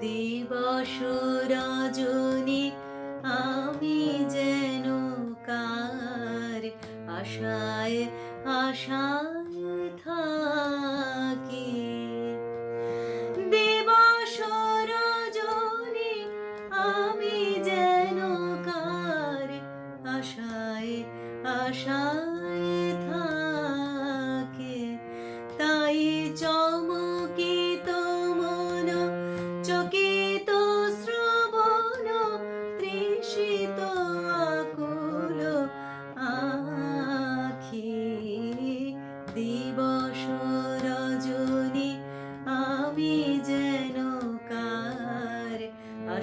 দিবস আমি যেন কার আশায় আশায় থাকি। আমি আশায় আশায়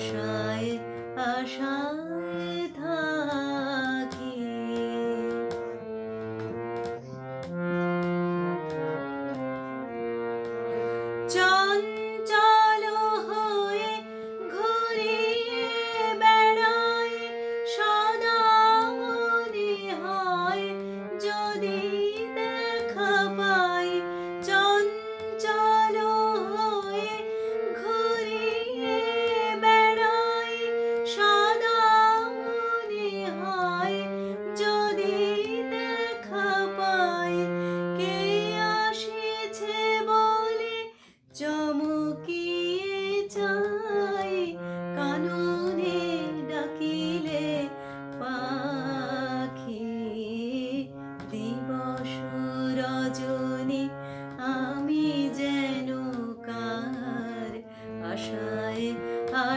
说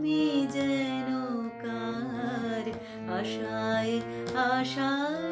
আমি যেন কার আশায় আশায়